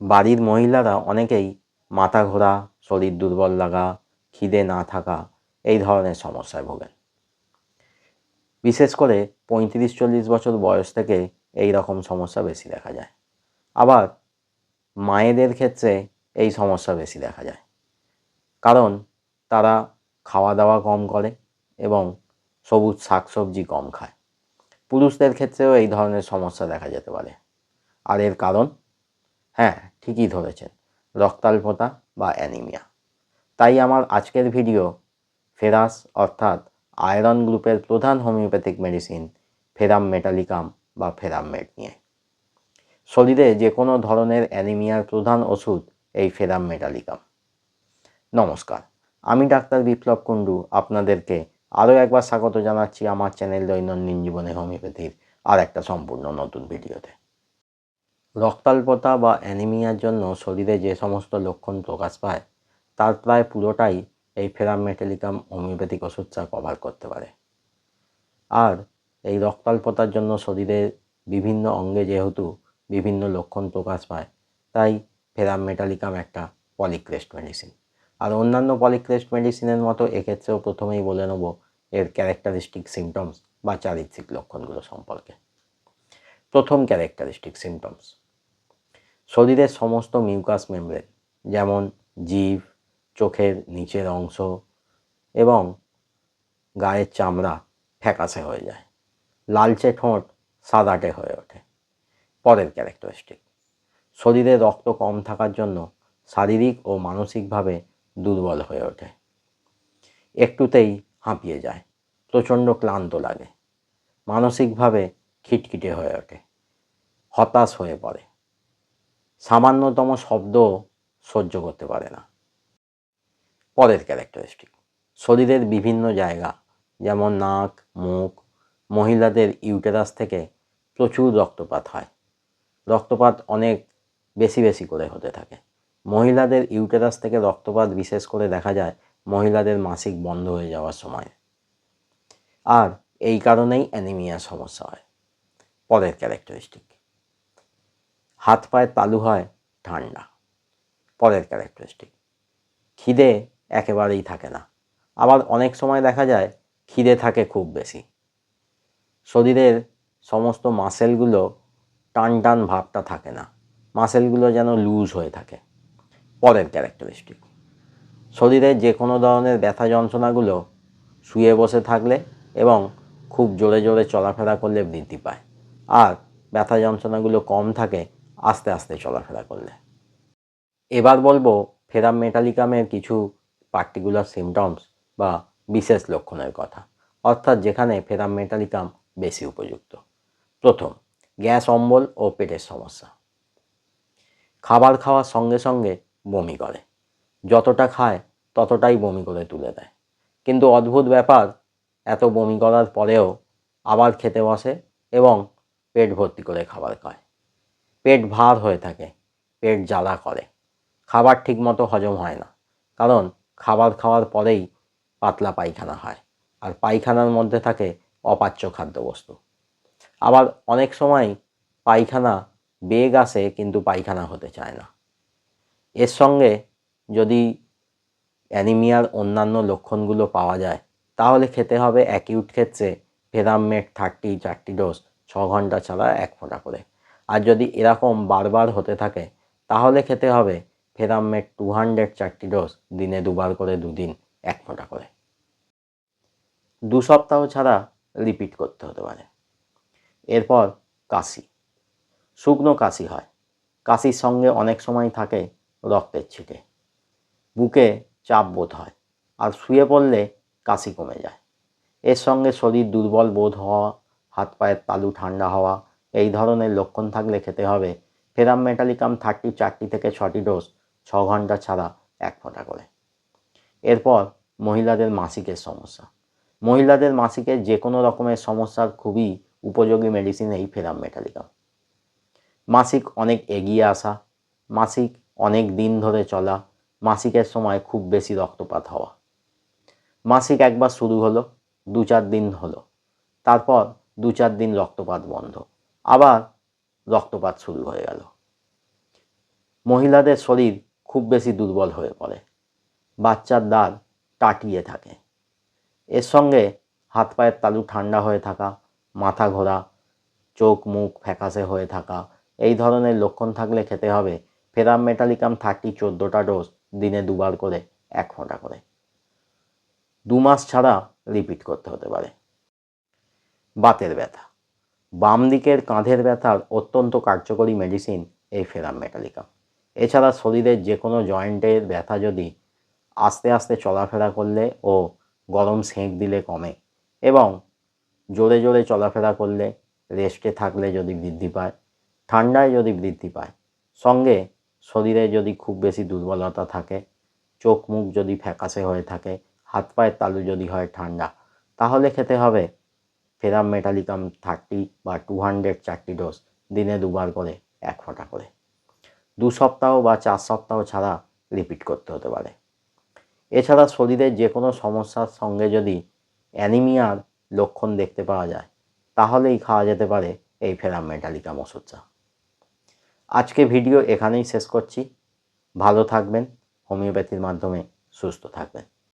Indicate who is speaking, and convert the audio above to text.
Speaker 1: বাড়ির মহিলারা অনেকেই মাথা ঘোরা, শরীর দুর্বল লাগা, খিদে না থাকা, এই ধরনের সমস্যায় ভোগেন। বিশেষ করে পঁয়ত্রিশ, চল্লিশ বছর বয়স থেকে এই রকম সমস্যা বেশি দেখা যায়। আবার মায়েদের ক্ষেত্রে এই সমস্যা বেশি দেখা যায়। কারণ তারা খাওয়া দাওয়া কম করে এবং সবুজ শাকসবজি কম খায়। পুরুষদের ক্ষেত্রেও এই ধরনের সমস্যা দেখা যেতে পারে। আর এর কারণ হ্যাঁ ঠিকই ধরেছেন রক্তাল্পতা বা অ্যানিমিয়া। তাই আমার আজকের ভিডিও, ফেরাস অর্থাৎ আয়রন গ্রুপের প্রধান হোমিওপ্যাথিক মেডিসিন, ফেরাম মেটালিকাম বা ফেরাম মেট নিয়ে। শরীরে যে কোনো ধরনের অ্যানিমিয়ার প্রধান ওষুধ এই ফেরাম মেটালিকাম। নমস্কার, আমি ডাক্তার বিপ্লব কুণ্ডু, আপনাদেরকে আরও একবার স্বাগত জানাচ্ছি আমার চ্যানেল দৈনন্দিন জীবনে হোমিওপ্যাথির আর একটা সম্পূর্ণ নতুন ভিডিওতে। রক্তাল্পতা বা অ্যানিমিয়ার জন্য শরীরে যে সমস্ত লক্ষণ প্রকাশ পায়, তার প্রায় পুরোটাই এই ফেরাম মেটালিকাম হোমিওপ্যাথিক ওষুধটা কভার করতে পারে। আর এই রক্তাল্পতার জন্য শরীরের বিভিন্ন অঙ্গে যেহেতু বিভিন্ন লক্ষণ প্রকাশ পায়, তাই ফেরাম মেটালিকাম একটা পলিক্রেস্ট মেডিসিন। আর অন্যান্য পলিক্রেস্ট মেডিসিনের মতো এক্ষেত্রেও প্রথমেই বলে নেব এর ক্যারেক্টারিস্টিক সিমটমস বা চারিত্রিক লক্ষণগুলো সম্পর্কে। প্রথম ক্যারেক্টারিস্টিক সিমটমস শরীরের সমস্ত মিউকাস মেমব্রেন যেমন জিভ চোখের নিচের অংশ এবং গায়ের চামড়া ফ্যাকাশে হয়ে যায়। লালচে ঠোঁট সাদাটে হয়ে ওঠে। পরের ক্যারেক্টারিস্টিক শরীরে রক্ত কম থাকার জন্য শারীরিক ও মানসিকভাবে দুর্বল হয়ে ওঠে। একটুতেই হাঁপিয়ে যায়, প্রচণ্ড ক্লান্ত লাগে, মানসিকভাবে খিটখিটে হয়ে ওঠে, হতাশ হয়ে পড়ে। সামান্যতম শব্দ সহ্য করতে পারে না। পরের ক্যারেক্টারিস্টিক শরীরের বিভিন্ন জায়গা, যেমন নাক, মুখ, মহিলাদের ইউটেরাস থেকে প্রচুর রক্তপাত হয়। রক্তপাত অনেক বেশি বেশি করে হতে থাকে। মহিলাদের ইউটেরাস থেকে রক্তপাত বিশেষ করে দেখা যায় মহিলাদের মাসিক বন্ধ হয়ে যাওয়ার সময়। আর এই কারণেই অ্যানিমিয়ার সমস্যা হয়। পরের ক্যারেক্টারিস্টিক হাত পায়ের তালু হয়, ঠান্ডা। পরের ক্যারেক্টারিস্টিক। খিদে একেবারেই থাকে না। আবার অনেক সময় দেখা যায় খিদে থাকে খুব বেশি। শরীরের সমস্ত মাসেলগুলো টান টান ভাবটা থাকে না। মাসেলগুলো যেন লুজ হয়ে থাকে। পরের ক্যারেক্টারিস্টিক। শরীরের যে কোনো ধরনের ব্যথা যন্ত্রণাগুলো শুয়ে বসে থাকলে এবং খুব জোরে জোরে চলাফেরা করলে বৃদ্ধি পায়। আর ব্যথা যন্ত্রণাগুলো কম থাকে আস্তে আস্তে চলাফেরা করলে। এবার বলব, ফেরাম মেটালিকামের কিছু পার্টিকুলার সিমটমস বা বিশেষ লক্ষণের কথা। অর্থাৎ যেখানে ফেরাম মেটালিকাম বেশি উপযুক্ত। প্রথম, গ্যাস, অম্বল ও পেটের সমস্যা। খাবার খাওয়ার সঙ্গে সঙ্গে বমি করে। যতটা খায়, ততটাই বমি করে তুলে দেয়। কিন্তু অদ্ভুত ব্যাপার, এত বমি করার পরেও আবার খেতে বসে এবং পেট ভর্তি করে খাবার খায়। পেট ভার হয়ে থাকে, পেট জ্বালা করে। খাবার ঠিকমতো হজম হয় না, কারণ খাবার খাওয়ার পরেই পাতলা পায়খানা হয় আর পায়খানার মধ্যে থাকে অপাচ্য খাদ্যবস্তু। আবার অনেক সময় পায়খানা বেগ আসে কিন্তু পায়খানা হতে চায় না। এর সঙ্গে যদি অ্যানিমিয়ার অন্যান্য লক্ষণগুলো পাওয়া যায়, তাহলে খেতে হবে অ্যাকিউট ক্ষেত্রে ফেরামমেট থার্টি চারটি ডোজ, ছ ঘণ্টা ছাড়া এক ফোঁটা করে। আর যদি এরকম বারবার হতে থাকে, তাহলে খেতে হবে ফেরামমেট টু হান্ড্রেড চারটি ডোজ দিনে দুবার করে দুদিন, এক ফোঁটা করে। দু সপ্তাহ ছাড়া রিপিট করতে হতে পারে। এরপর কাশি। শুকনো কাশি হয়। কাশির সঙ্গে অনেক সময় থাকে রক্তের ছিটে। বুকে চাপ বোধ হয় আর শুয়ে পড়লে কাশি কমে যায়। এর সঙ্গে শরীর দুর্বল বোধ হওয়া, হাত পায়ের তালু ঠান্ডা হওয়া এই ধরনের লক্ষণ থাকলে খেতে হবে। ফেরাম মেটালিকাম থার্টি চারটি থেকে ছটি ডোজ, ছ ঘণ্টা ছাড়া এক ফোঁটা করে। এরপর মহিলাদের মাসিকের সমস্যা। মহিলাদের মাসিকের যে কোনো রকমের সমস্যার খুবই উপযোগী মেডিসিন এই ফেরাম মেটালিকাম। মাসিক অনেক এগিয়ে আসা, মাসিক অনেক দিন ধরে চলা, মাসিকের সময় খুব বেশি রক্তপাত হওয়া। মাসিক একবার শুরু হলো, দু চার দিন হলো। তারপর দু চার দিন রক্তপাত বন্ধ। আবার রক্তপাত শুরু হয়ে গেল। মহিলাদের শরীর খুব বেশি দুর্বল হয়ে পড়ে। বাচ্চার দাঁত টাটিয়ে থাকে। এর সঙ্গে হাত পায়ের তালু ঠান্ডা হয়ে থাকা, মাথা ঘোরা, চোখ মুখ ফ্যাকাশে হয়ে থাকা, এই ধরনের লক্ষণ থাকলে খেতে হবে ফেরাম মেটালিকাম থার্টি চোদ্দোটা ডোজ দিনে দুবার করে, এক ফোঁটা করে। দু মাস ছাড়া রিপিট করতে হতে পারে। বাতের ব্যথা। বাম দিকের কাঁধের ব্যথার অত্যন্ত কার্যকরী মেডিসিন এই ফেরাম মেটালিকাম এছাড়া শরীরের যে কোনো জয়েন্টের ব্যথা যদি আস্তে আস্তে চলাফেরা করলে ও গরম সেঁক দিলে কমে এবং জোরে জোরে চলাফেরা করলে রেস্টে থাকলে যদি বৃদ্ধি পায়, ঠান্ডায় যদি বৃদ্ধি পায়, সঙ্গে শরীরে যদি খুব বেশি দুর্বলতা থাকে চোখ মুখ যদি ফ্যাকাশে হয়ে থাকে হাত পায়ের তালু যদি হয় ঠান্ডা, তাহলে খেতে হবে ফেরাম মেটালিকাম থার্টি বা টু হান্ড্রেড চারটি ডোজ দিনে দুবার করে, এক ফোঁটা করে। দু সপ্তাহ বা চার সপ্তাহ ছাড়া রিপিট করতে হতে পারে। এছাড়া শরীরের যে কোনো সমস্যার সঙ্গে যদি অ্যানিমিয়ার লক্ষণ দেখতে পাওয়া যায়, তাহলেই খাওয়া যেতে পারে এই ফেরাম মেটালিকাম ওষুধটা। আজকে ভিডিও এখানেই শেষ করছি। ভালো থাকবেন, হোমিওপ্যাথির মাধ্যমে সুস্থ থাকবেন।